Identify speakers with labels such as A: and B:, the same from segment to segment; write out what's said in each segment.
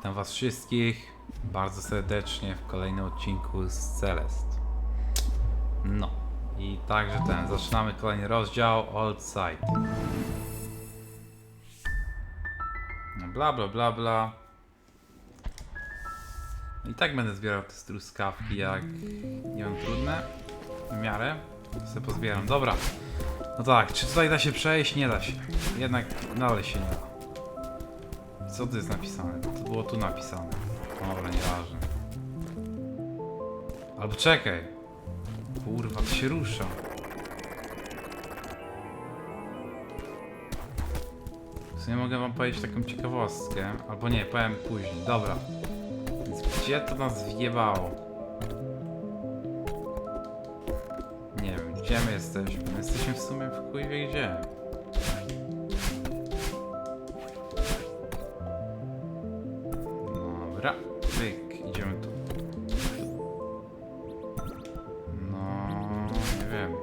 A: Witam was wszystkich bardzo serdecznie w kolejnym odcinku z Celest. No i także ten, zaczynamy kolejny rozdział Old Side. No bla bla bla bla. I tak będę zbierał te truskawki jak nie wiem, trudne w miarę. Se pozbieram. Dobra. No tak, czy tutaj da się przejść? Nie da się. Jednak dalej się nie da. Co tu jest napisane? Było tu napisane. Dobra, nieważne. Albo czekaj. Kurwa, to się rusza. Sumie mogę wam powiedzieć taką ciekawostkę. Albo nie, powiem później. Dobra. Więc gdzie to nas wjebało? Nie wiem, gdzie my jesteśmy? My jesteśmy w sumie w chuj gdzie. Dobra, pyk, idziemy tu. No, nie wiem.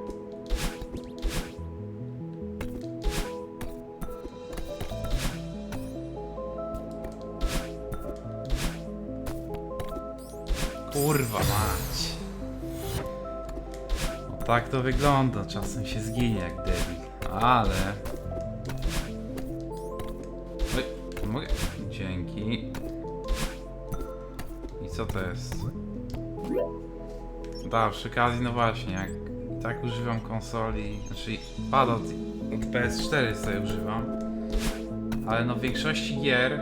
A: Kurwa mać. No tak to wygląda, czasem się zginie jak debil, ale... Da, przy okazji, no właśnie, jak tak używam konsoli, znaczy pada od, od PS4 sobie używam, ale no w większości gier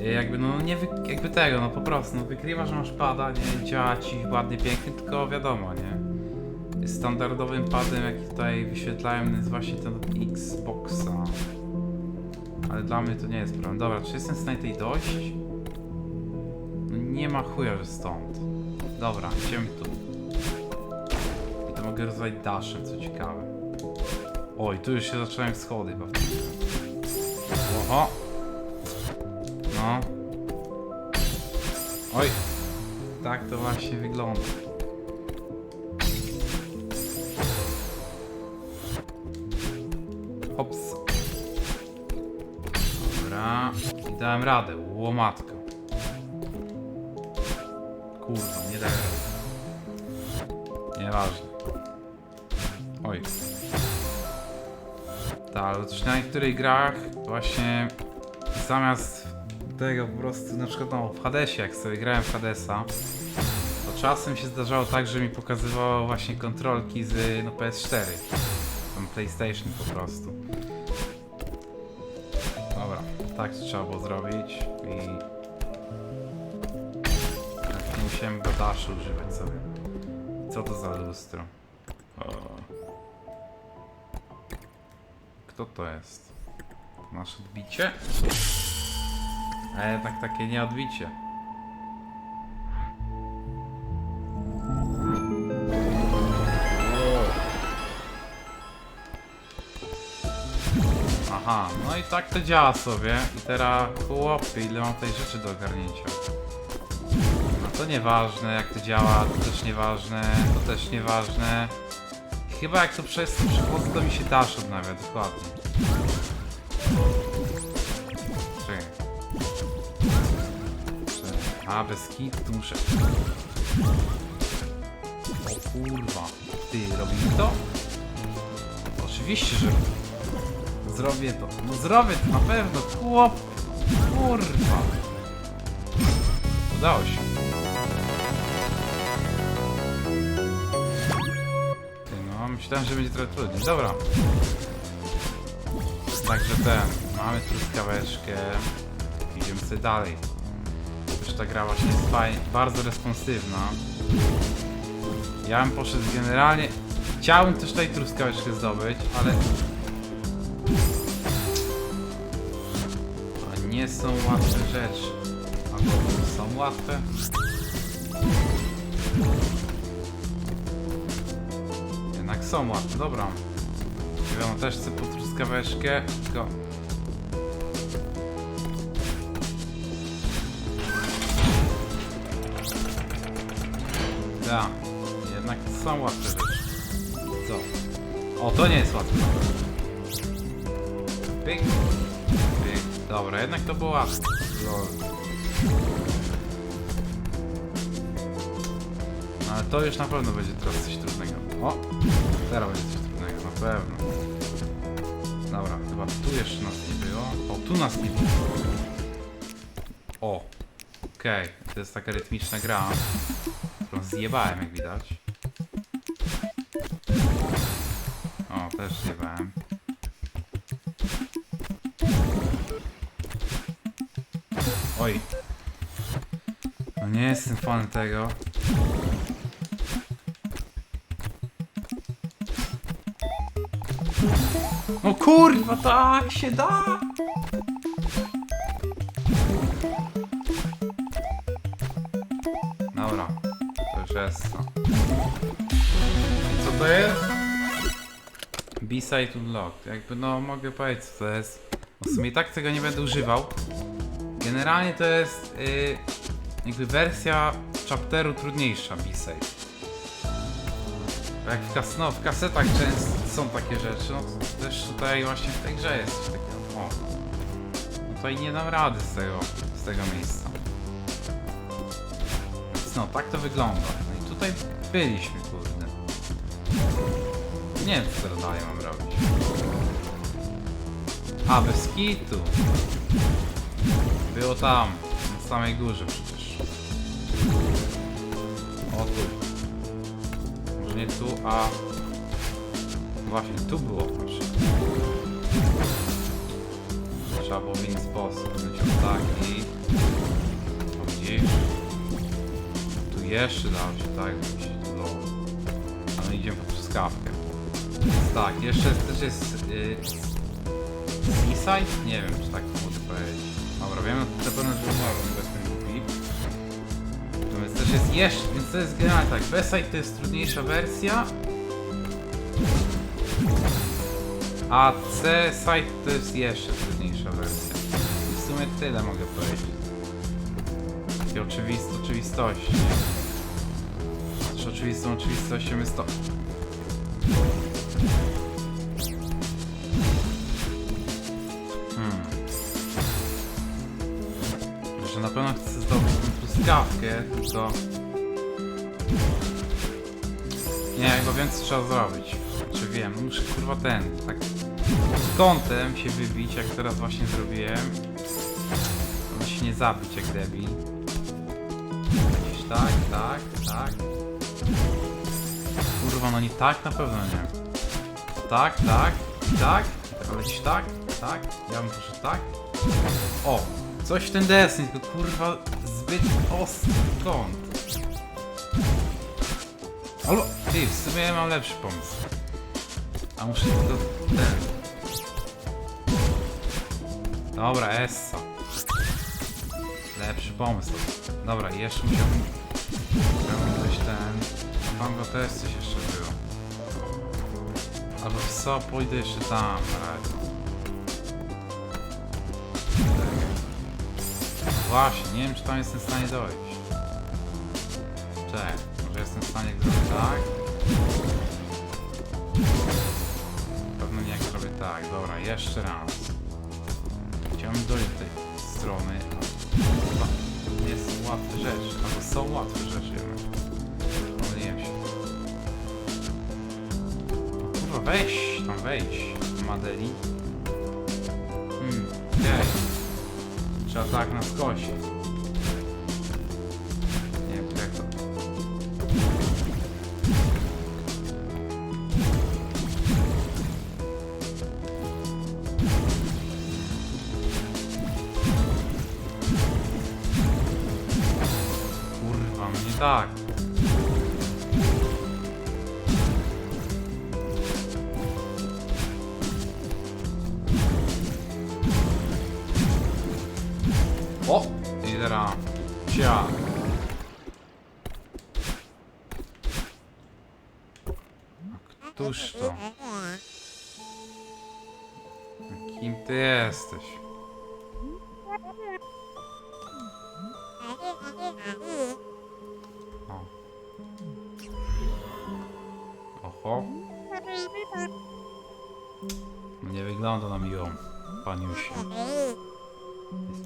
A: y, jakby no nie wy, jakby tego, no po prostu, no wykrywa, że masz pada, nie działa ci ładnie, pięknie, tylko wiadomo, nie? Standardowym padem, jaki tutaj wyświetlają, jest właśnie ten od Xboxa. Ale dla mnie to nie jest problem. Dobra, czy jestem w tej dojść? No nie ma chuja, że stąd. Dobra, idziemy tu. I to mogę rozwalić daszem, co ciekawe. Oj, tu już się zaczynają schody grze. Oho. No. Oj. Tak to właśnie wygląda. Hops. Dobra. Dałem radę. Łomatko. Oj. Tak, ale na niektórych grach właśnie zamiast tego po prostu, na przykład no, w Hadesie, jak sobie grałem w Hadesa, to czasem się zdarzało tak, że mi pokazywało właśnie kontrolki z no, PS4. Tam PlayStation po prostu. Dobra, tak to trzeba było zrobić i... Tak, nie musiałem badaszu używać sobie. Co to za lustro? O. Kto to jest? Nasze odbicie? A jednak takie nie odbicie. Aha, no i tak to działa sobie. I teraz chłopie, ile mam tej rzeczy do ogarnięcia. To nieważne jak to działa, to też nieważne, to też nieważne. Chyba jak to przez to przechodzę, to mi się dash odnawia, dokładnie. Czekaj. A, bez kitu tu muszę... O kurwa. Ty, robimy to? Oczywiście, że zrobię to. No zrobię to na pewno, chłop. Kurwa. Udało się. Myślałem, że będzie trochę trudniej. Dobra. Także ten, mamy truskaweczkę. Idziemy sobie dalej. Już ta gra właśnie jest fajnie, bardzo responsywna. Ja bym poszedł generalnie... Chciałbym też tutaj truskaweczkę zdobyć, ale... To nie są łatwe rzeczy. Albo są łatwe? Jednak są łatwe, dobra. Wiadomo, też chcę po truskaweczkę, tylko... Da, jednak są łatwe. Co? O, to nie jest łatwe. Pyk. Pyk. Dobra. Jednak to było łatwe. Lol. Ale to już na pewno będzie teraz coś trudnego. O! Teraz będzie coś trudnego, na pewno. Dobra, chyba tu jeszcze nas nie było. O, tu nas nie było. O! Okej, to jest taka rytmiczna gra, którą zjebałem jak widać. O, też zjebałem. Oj. No nie jestem fanem tego. O kurwa, tak się da! Dobra, to już jest to. Co to jest? B-side unlocked. Jakby no mogę powiedzieć co to jest. Bo w sumie i tak tego nie będę używał. Generalnie to jest y, jakby wersja chapteru trudniejsza B-side. Jak w, kas no, w kasetach często są takie rzeczy, no też tutaj właśnie w tej grze jest coś takiego. O. No tutaj nie dam rady z tego, z tego miejsca. Więc no, tak to wygląda. No i tutaj byliśmy, kurde. Nie wiem, co teraz dalej mam robić. A, bez kitu. Było tam, na samej górze przecież. O tu. Może nie tu, a... Właśnie, tu było przykład. Trzeba było w inny sposób. Będzie tak i... O, widzisz? Tu jeszcze dało się tak zrobić. Lol. A my idziemy po truskawkę. Więc tak, jeszcze też jest... Yy, Seaside? Nie wiem, czy tak to mogę powiedzieć. Dobra, wiemy na pewno, że umarłem bez ten głupi. To Więc też jest jeszcze, więc to jest generalnie tak. B-side to jest trudniejsza wersja. A C-side to jest jeszcze trudniejsza wersja. I w sumie tyle mogę powiedzieć. Takie oczywist oczywistości. Też oczywistą oczywistością jest to. Hmm. Że na pewno chcę zdobyć tę truskawkę, tylko... Nie, chyba wiem co trzeba zrobić. Czy wiem, muszę kurwa ten, tak kątem się wybić, jak teraz właśnie zrobiłem. Żeby się nie zabić jak debil. Tak, tak, tak. Kurwa, no nie tak na pewno nie. Tak, tak, tak. Ale tak, tak. Ja bym poszedł tak. O, coś w ten deseń, tylko kurwa zbyt ostry kąt. Albo, ty, w sumie mam lepszy pomysł. A muszę tylko ten. Dobra, Essa. Lepszy pomysł. Dobra, jeszcze musiałbym... Musiałbym coś ten... Tam go też coś jeszcze było. Albo co, pójdę jeszcze tam na razie. Właśnie, nie wiem czy tam jestem w stanie dojść. Czekaj, może jestem w stanie zrobić tak? Pewno nie jak zrobię tak, dobra, jeszcze raz. Chciałbym dojść do tej strony. Chyba nie są łatwe rzeczy, albo są łatwe rzeczy jednak. Pomyliłem się. Kurwa, weź tam wejść, Madeli. Hmm, okej. Trzeba tak na skosie. Tak.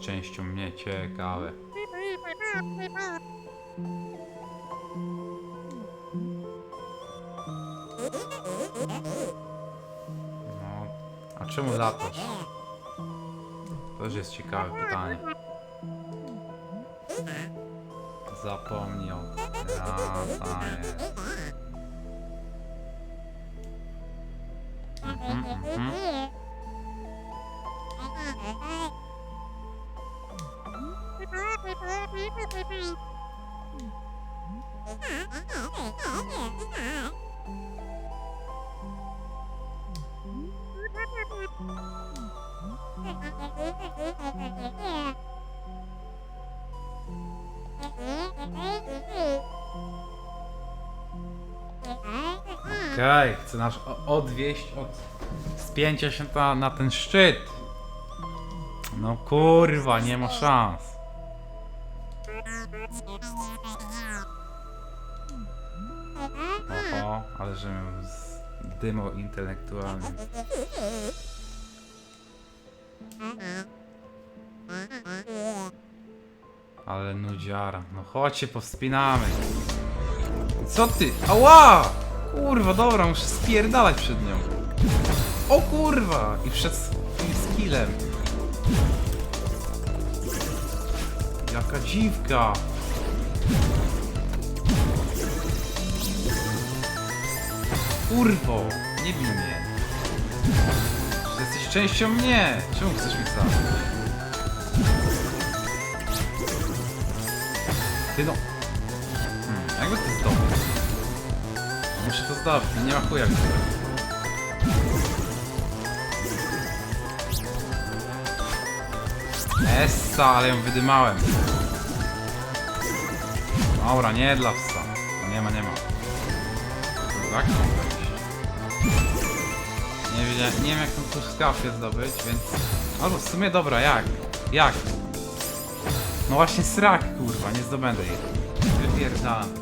A: Częścią mnie? Ciekawe. No, a czemu latasz? To też jest ciekawe pytanie. Zapomniał. Latanie. Mhm, mhm. Chcę nas odwieźć od spięcia się na, na ten szczyt. No kurwa, nie ma szans. Oho, ale że z dymo intelektualnym. Ale nudziara. No chodź się powspinamy. Co ty? Ała! Kurwa, dobra, muszę spierdalać przed nią. O kurwa! I przed tym skillem. Jaka dziwka! Kurwo! Nie bij mnie. Jesteś częścią mnie! Czemu chcesz mi stać? Ty no... Hmm, jakby to zdobyć? Muszę to zdobyć, nie ma chuja mi. Essa, ale ją wydymałem. Dobra, nie dla psa. No Nie ma, nie ma. Tak? Nie wiedziałem, nie wiem jak tą truskawkę zdobyć, więc... Albo w sumie dobra, jak? Jak? No właśnie srak, kurwa, nie zdobędę jej. Wypierdalam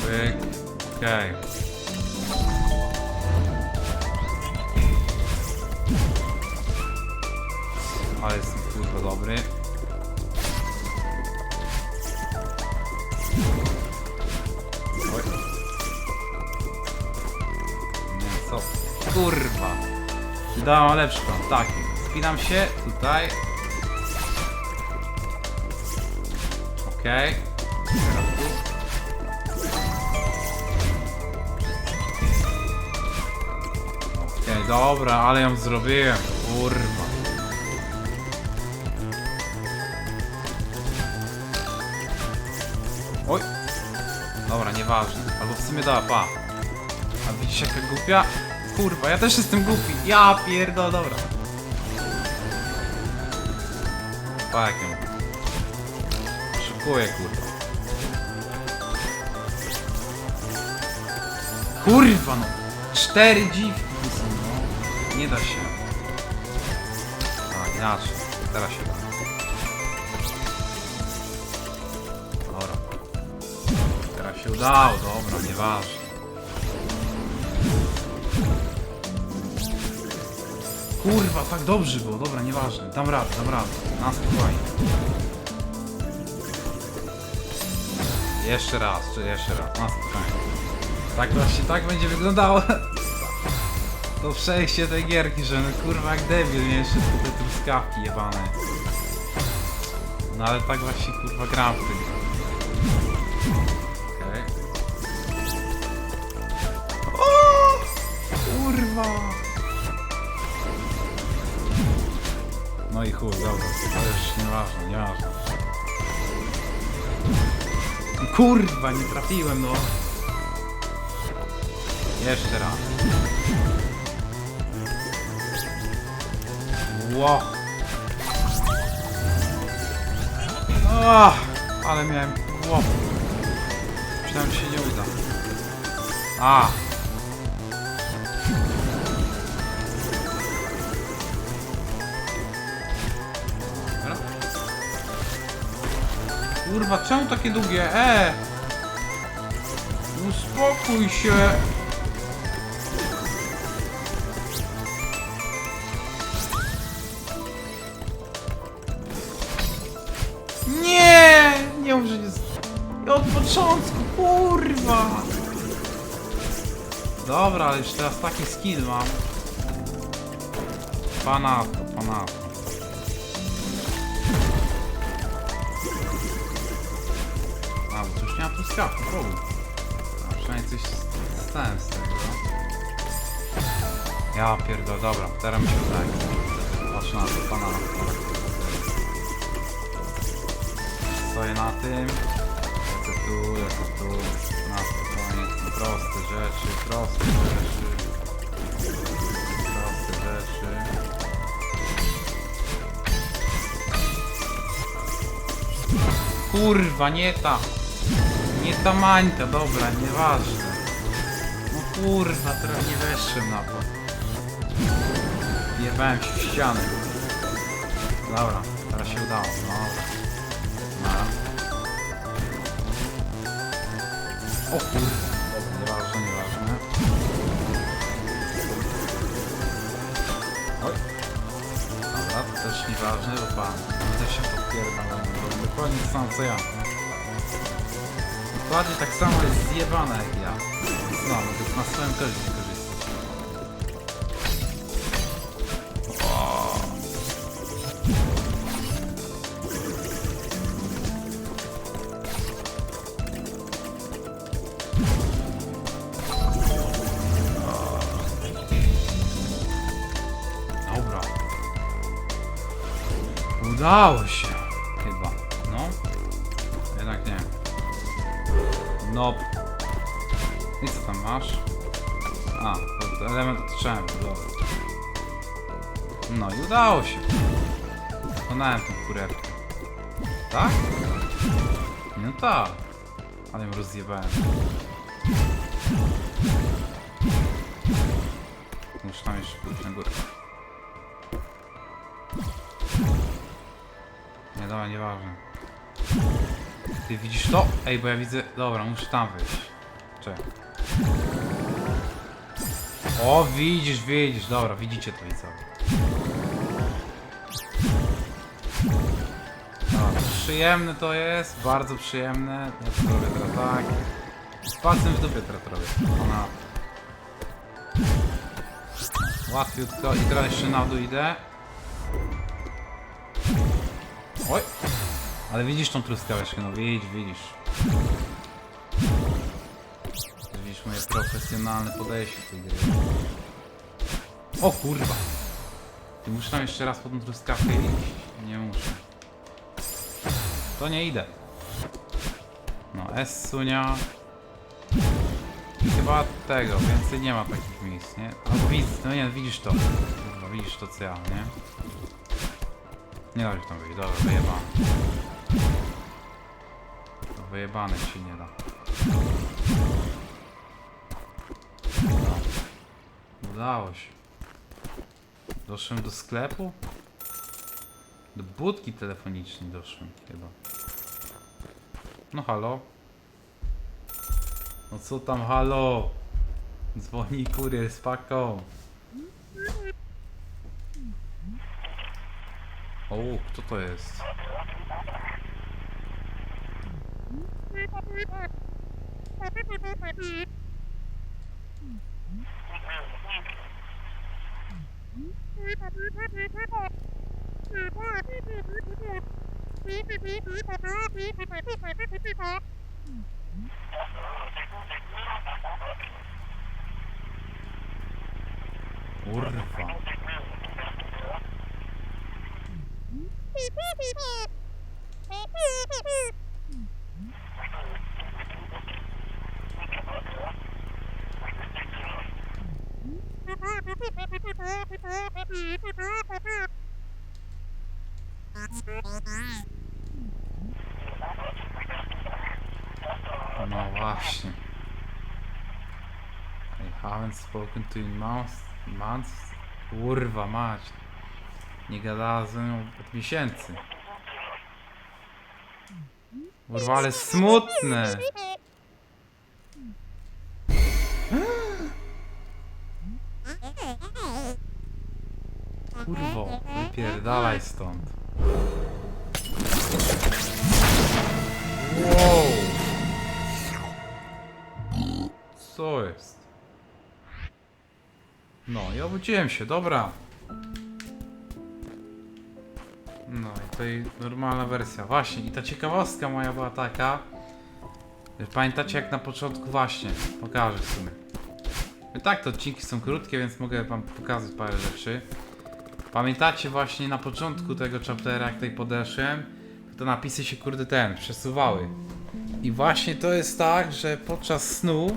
A: pyk. Okej. Ale jestem kurwa dobry. Oj. Nie, co? Kurwa. Dałam lepszy plan. Tak. Spinam się tutaj. Okej. Teraz dobra, ale ją zrobiłem. Kurwa. Oj. Dobra, nieważne. Albo w sumie dała, pa. A widzisz jaka głupia? Kurwa, ja też jestem głupi. Ja pierdolę, dobra. Pa jak ją. Szykuję, kurwa. Kurwa no. Cztery dziwki. Nie da się. A, inaczej. Teraz się da. Dobra. Teraz się udało, dobra, nieważne. Kurwa, tak dobrze było, dobra, nieważne. Dam radę, dam radę. Na spokojnie. Jeszcze raz, czy jeszcze raz, na spokojnie. Tak właśnie, tak będzie wyglądało to przejście tej gierki, że no kurwa jak debil, nie tu te truskawki jebane. No ale tak właśnie kurwa gram w tym. Okej. O! Kurwa! No i chuj, dobra, to już nieważne, nieważne. Kurwa, nie trafiłem, no. Jeszcze raz. Ło. Ach, ale miałem ło. Myślałem, się nie uda. A. Kurwa, czemu takie długie? E! Uspokój się! Początku, kurwa! Dobra, już teraz taki skill mam. Pana to, pana to. A, bo nie ma w ogóle. A przynajmniej coś stałem z tego. Ja pierdolę, dobra, teraz mi się udaje. Patrz na to, pana. Stoję na tym. Lecę tu. Na spokojnie. Proste rzeczy, proste rzeczy. Proste rzeczy. Kurwa, nie ta. Nie ta mańka, dobra, nieważne. No kurwa, teraz nie weszłem na to. Jebałem się w ścianę. Dobra, teraz się udało. No. O. Dobra, nieważne, nieważne. Oj. Dobra, też nieważne, bo pan też się podpierdala. Dokładnie to samo co ja. Dokładnie tak samo jest zjebane jak ja. No, mogę na swoim też wykorzystać. Udało się. Chyba. No. Jednak nie. No. I co tam masz? A, element otoczenia, dobra. No i udało się. Wykonałem tą kurewkę. Tak? No tak. Ale ją rozjebałem. Muszę tam jeszcze pójść na górę. Dobra, nieważne. Ty widzisz to? Ej, bo ja widzę... Dobra, muszę tam wyjść. Czekaj. O, widzisz, widzisz. Dobra, widzicie to widzowie. Dobra, przyjemne to jest, bardzo przyjemne. Ja robię teraz tak. Z palcem w dupie teraz robię. Ona... Łatwiutko i teraz jeszcze na dół idę. Oj! Ale widzisz tą truskaweczkę, no widzisz, widzisz. Widzisz moje profesjonalne podejście do tej gry. O kurwa! Ty muszę tam jeszcze raz po tą truskawkę iść? Nie muszę. To nie idę. No, S sunia. Chyba tego, więcej nie ma takich miejsc, nie? Albo widzisz, no nie, widzisz to. Kurwa, widzisz to co ja, nie? Nie da się tam wyjść, dobra, wyjebane. To wyjebane ci się nie da. No. Udało się. Doszłem do sklepu? Do budki telefonicznej doszłem chyba. No halo? No co tam halo? Dzwoni kurier z paką. O, kto to jest? Kurwa. No właśnie. I haven't spoken to you in months. months. Kurwa mać. Nie gadała ze mną od miesięcy. Kurwa, ale smutne! Kurwo, wypierdalaj stąd. Wow! Co jest? No, ja obudziłem się, dobra. No i normalna wersja. Właśnie, i ta ciekawostka moja była taka. Pamiętacie jak na początku właśnie, pokażę w sumie. I tak te odcinki są krótkie, więc mogę wam pokazać parę rzeczy. Pamiętacie właśnie na początku tego chaptera, jak tutaj podeszłem, to napisy się kurde ten, przesuwały. I właśnie to jest tak, że podczas snu,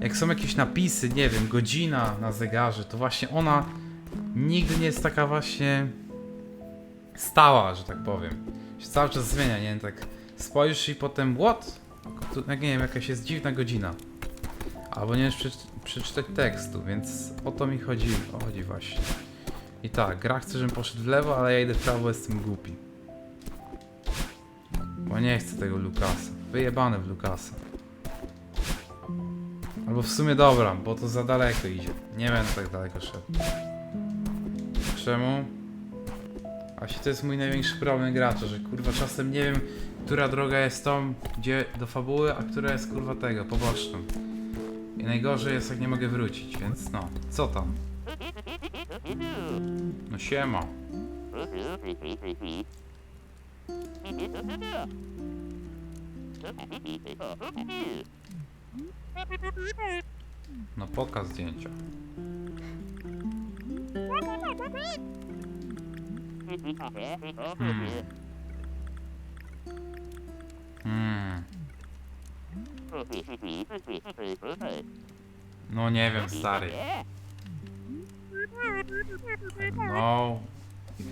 A: jak są jakieś napisy, nie wiem, godzina na zegarze, to właśnie ona nigdy nie jest taka właśnie stała, że tak powiem. Się cały czas zmienia, nie? Tak spojrzysz i potem what? Jak nie wiem, jakaś jest dziwna godzina. Albo nie wiesz przeczy- przeczytać tekstu, więc o to mi chodzi, o chodzi właśnie. I tak, gra chce, żebym poszedł w lewo, ale ja idę w prawo, jestem głupi. Bo nie chcę tego Lukasa. Wyjebane w Lukasa. Albo w sumie dobra, bo to za daleko idzie. Nie będę tak daleko szedł. Czemu? Właśnie to jest mój największy problem gracza, że kurwa czasem nie wiem, która droga jest tą, gdzie do fabuły, a która jest kurwa tego, poboczną. I najgorzej jest jak nie mogę wrócić, więc no, co tam? No siema. No pokaz zdjęcia. Hmm. Hmm. No nie wiem, stary. No.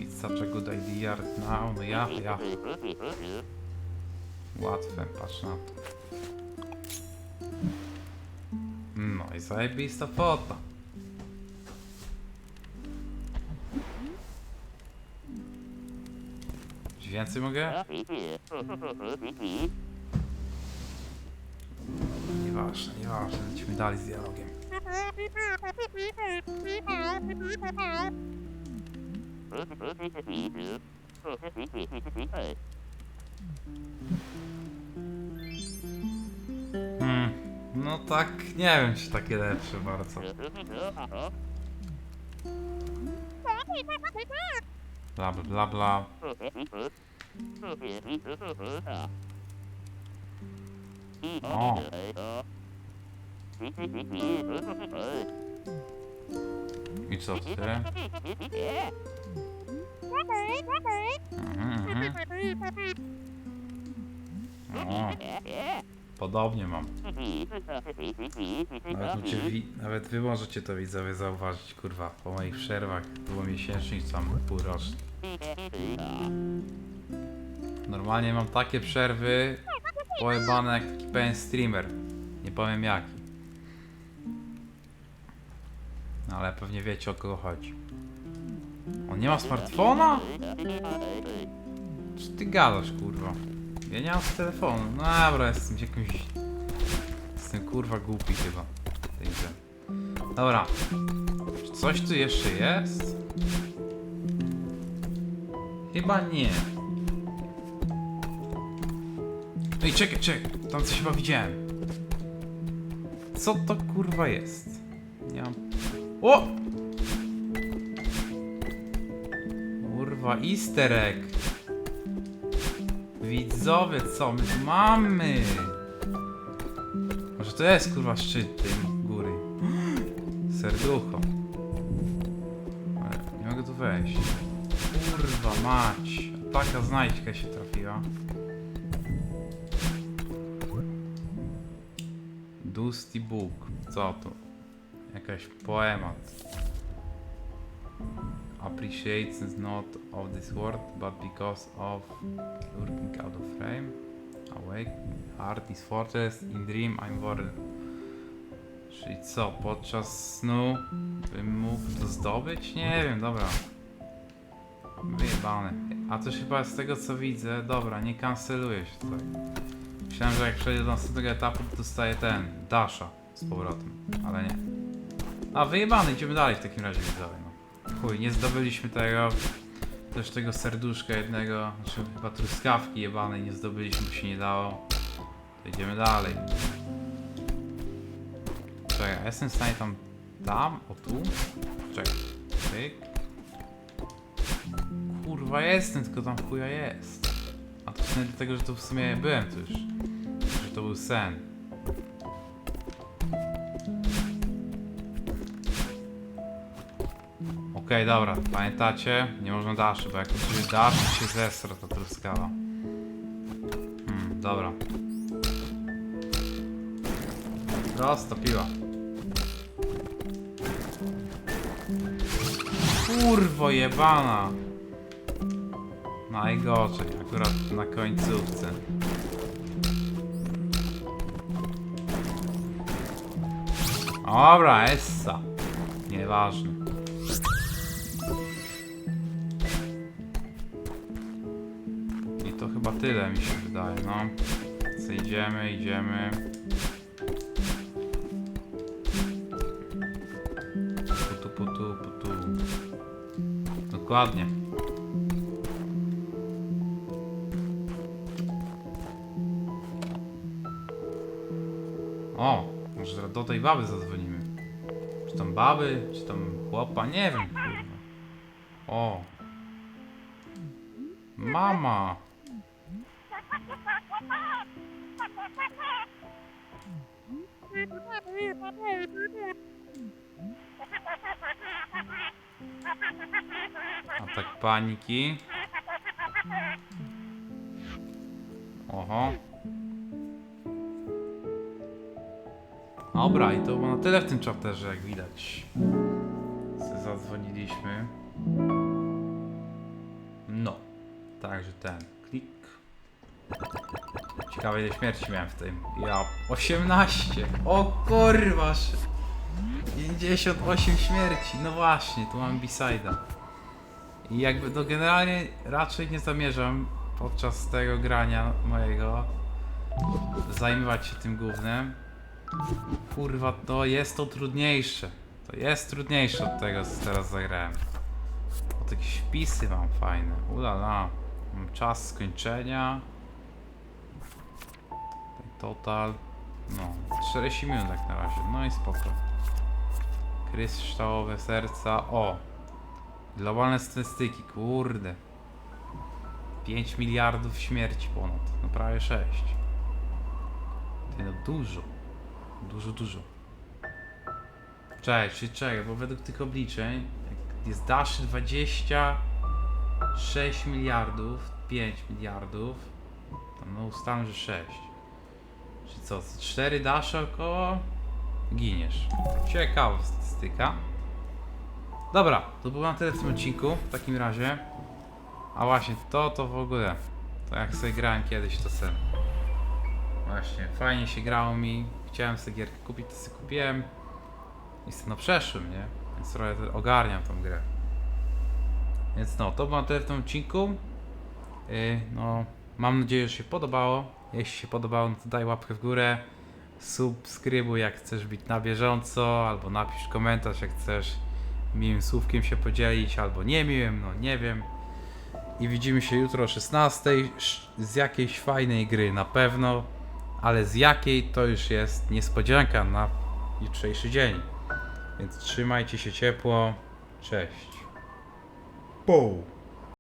A: It's such a good idea right now, no ja, ja. Łatwe, patrz na to. No i zajebista fota. Więcej mogę? Nieważne, nieważne, lecimy dalej z dialogiem. Hmm, no tak, nie wiem czy takie lepsze bardzo. Bla bla bla bla. O, i co ty? Mhm, mhm. O, podobnie mam. Nawet, wi- nawet wy możecie to widzowie zauważyć, kurwa, po moich przerwach dwumiesięcznych, czy tam półrocznych. Normalnie mam takie przerwy pojebane jak taki pewien streamer. Nie powiem jaki. No, ale pewnie wiecie o kogo chodzi. On nie ma smartfona? Czy ty gadasz, kurwa? Ja nie mam telefonu. No dobra, jestem jakimś... Jestem kurwa głupi chyba. tej grze. Dobra. Czy coś tu jeszcze jest? Chyba nie. Ej, czekaj, czekaj. Tam coś chyba widziałem. Co to kurwa jest? Nie mam... O! Kurwa, easter egg. Widzowie, co my tu mamy? Może to jest kurwa szczyt tej góry. Serducho. Ale nie mogę tu wejść. Kurwa mać. Taka znajdźka się trafiła. Dusty Book. Co to? Jakaś poemat. Appreciates not of this world, but because of lurking out of frame. Awake, heart is fortress, in dream I'm worried. Czyli co, podczas snu bym mógł to zdobyć? Nie wiem, dobra. Wyjebane. A też chyba z tego co widzę, dobra, nie kanceluje się tutaj. Myślałem, że jak przejdę do następnego etapu, to dostaję ten, Dasha z powrotem, ale nie. A wyjebany, idziemy dalej w takim razie widzowie, no. Chuj, nie zdobyliśmy tego, też tego serduszka jednego, znaczy chyba truskawki jebanej nie zdobyliśmy, bo się nie dało. To idziemy dalej. Czekaj, a jestem w stanie tam Tam? O tu? Czekaj. Tyk. Kurwa jestem, tylko tam chuja jest. A to przynajmniej dlatego, że tu w sumie byłem tu już. Że to był sen. Okej, dobra, pamiętacie? Nie można daszy, bo jak użyję daszy się zesra ta truskawa. Hmm, dobra. Prosto piła. Kurwo jebana. Najgorzej, akurat na końcówce. Dobra, essa. Nieważne. Tyle mi się wydaje, no. Co idziemy. Putu, putu, putu. Dokładnie. O, może do tej baby zadzwonimy. Czy tam baby, czy tam chłopa, nie wiem, kurwa. O. Mama. Atak paniki. Oho. Dobra, i to było na tyle w tym chapterze, jak widać. Zadzwoniliśmy. No. Także ten. Klik. Ciekawe ile śmierci miałem w tym. Ja 18. O kurwa. 58 śmierci. No właśnie, tu mam B-side'a. I jakby no generalnie raczej nie zamierzam podczas tego grania mojego zajmować się tym głównym. Kurwa, to jest to trudniejsze. To jest trudniejsze od tego, co teraz zagrałem. O, jakieś wpisy mam fajne. Ulala. Mam czas skończenia. Total. No, 40 minut jak na razie. No i spoko. Kryształowe serca. O! Globalne statystyki, kurde. 5 miliardów śmierci ponad. No prawie 6. Ty no dużo. Dużo, dużo. Czekaj, czy czekaj, bo według tych obliczeń jest dash 26 miliardów, 5 miliardów, to no ustalmy, że 6. Czy co, 4 dasze około? Giniesz. Ciekawa statystyka. Dobra, to było na tyle w tym odcinku, w takim razie. A właśnie, to to w ogóle, to jak sobie grałem kiedyś, to sen. Właśnie, fajnie się grało mi. Chciałem sobie gierkę kupić, to sobie kupiłem. Jestem na przeszłym, nie? Więc trochę ogarniam tą grę. Więc no, to było na tyle w tym odcinku. Yy, no, mam nadzieję, że się podobało. Jeśli się podobało, no to daj łapkę w górę. Subskrybuj, jak chcesz być na bieżąco, albo napisz komentarz, jak chcesz miłym słówkiem się podzielić, albo niemiłym, no nie wiem. I widzimy się jutro o 16 sz- z jakiejś fajnej gry na pewno, ale z jakiej to już jest niespodzianka na jutrzejszy dzień. Więc trzymajcie się ciepło. Cześć. Pół.